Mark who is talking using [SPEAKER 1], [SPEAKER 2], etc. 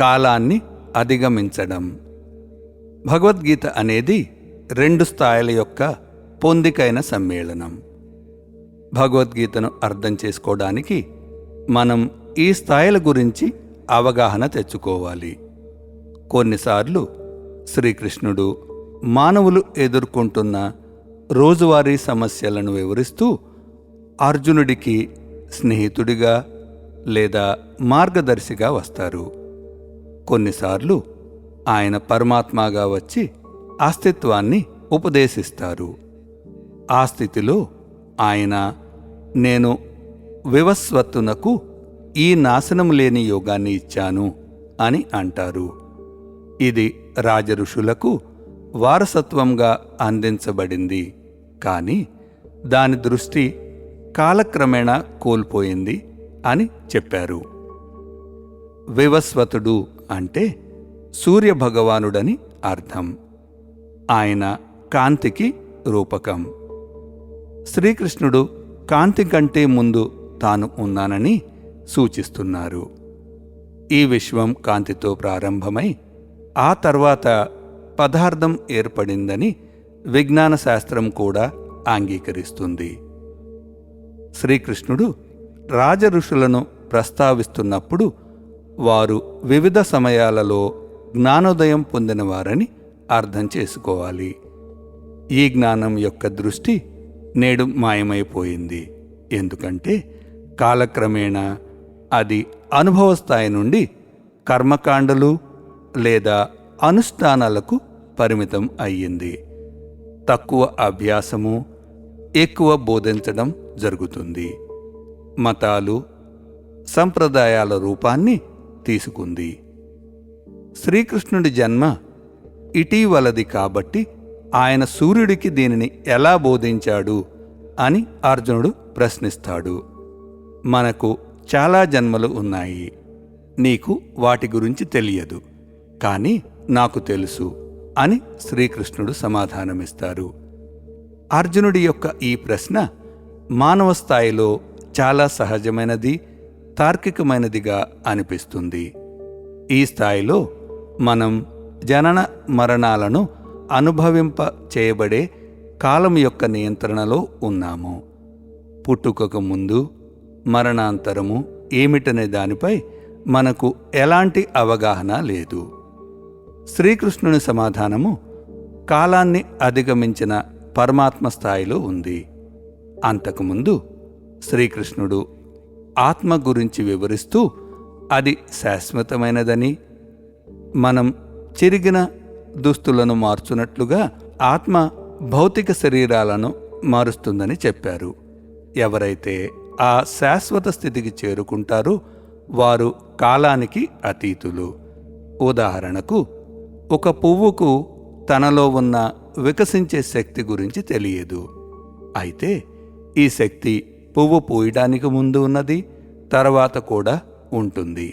[SPEAKER 1] కాలాన్ని అధిగమించడం. భగవద్గీత అనేది రెండు స్థాయిల యొక్క పొందికైన సమ్మేళనం. భగవద్గీతను అర్థం చేసుకోవడానికి మనం ఈ స్థాయిల గురించి అవగాహన తెచ్చుకోవాలి. కొన్నిసార్లు శ్రీకృష్ణుడు మానవులు ఎదుర్కొంటున్న రోజువారీ సమస్యలను వివరిస్తూ అర్జునుడికి స్నేహితుడిగా లేదా మార్గదర్శిగా వస్తారు. కొన్నిసార్లు ఆయన పరమాత్మగా వచ్చి అస్తిత్వాన్ని ఉపదేశిస్తారు. ఆ స్థితిలో ఆయన నేను వివస్వత్తునకు ఈ నాశనం లేని యోగాన్ని ఇచ్చాను అని అంటారు. ఇది రాజఋషులకు వారసత్వంగా అందించబడింది. కానీ దాని దృష్టి కాలక్రమేణా కోల్పోయింది అని చెప్పారు. వివస్వతుడు అంటే సూర్యభగవానుడని అర్థం. ఆయన కాంతికి రూపకం. శ్రీకృష్ణుడు కాంతి కంటే ముందు తాను ఉన్నానని సూచిస్తున్నారు. ఈ విశ్వం కాంతితో ప్రారంభమై ఆ తర్వాత పదార్థం ఏర్పడిందని విజ్ఞాన శాస్త్రం కూడా అంగీకరిస్తుంది. శ్రీకృష్ణుడు రాజఋషులను ప్రస్తావిస్తున్నప్పుడు వారు వివిధ సమయాలలో జ్ఞానోదయం పొందినవారని అర్థం చేసుకోవాలి. ఈ జ్ఞానం యొక్క దృష్టి నేడు మాయమైపోయింది. ఎందుకంటే కాలక్రమేణా అది అనుభవ స్థాయి నుండి కర్మకాండలు లేదా అనుష్ఠానాలకు పరిమితం అయ్యింది. తక్కువ అభ్యాసము ఎక్కువ బోధించడం జరుగుతుంది. మతాలు సంప్రదాయాల రూపాన్ని తీసుకుంది. శ్రీకృష్ణుడి జన్మ ఇటీవలది కాబట్టి ఆయన సూర్యుడికి దీనిని ఎలా బోధించాడు అని అర్జునుడు ప్రశ్నిస్తాడు. మనకు చాలా జన్మలు ఉన్నాయి. నీకు వాటి గురించి తెలియదు. కానీ నాకు తెలుసు అని శ్రీకృష్ణుడు సమాధానమిస్తారు. అర్జునుడి యొక్క ఈ ప్రశ్న మానవ స్థాయిలో చాలా సహజమైనది తార్కికమైనదిగా అనిపిస్తుంది. ఈ స్థాయిలో మనం జనన మరణాలను అనుభవింప చేయబడే కాలం యొక్క నియంత్రణలో ఉన్నాము. పుట్టుకకు ముందు మరణాంతరము ఏమిటనే దానిపై మనకు ఎలాంటి అవగాహన లేదు. శ్రీకృష్ణుని సమాధానము కాలాన్ని అధిగమించిన పరమాత్మ స్థాయిలో ఉంది. అంతకుముందు శ్రీకృష్ణుడు ఆత్మ గురించి వివరిస్తూ అది శాశ్వతమైనదని మనం చిరిగిన దుస్తులను మార్చునట్లుగా ఆత్మ భౌతిక శరీరాలను మారుస్తుందని చెప్పారు. ఎవరైతే ఆ శాశ్వత స్థితికి చేరుకుంటారో వారు కాలానికి అతీతులు. ఉదాహరణకు ఒక పువ్వుకు తనలో ఉన్న వికసించే శక్తి గురించి తెలియదు. అయితే ఈ శక్తి పువ్వు పూయడానికి ముందు ఉన్నది తర్వాత కూడా ఉంటుంది.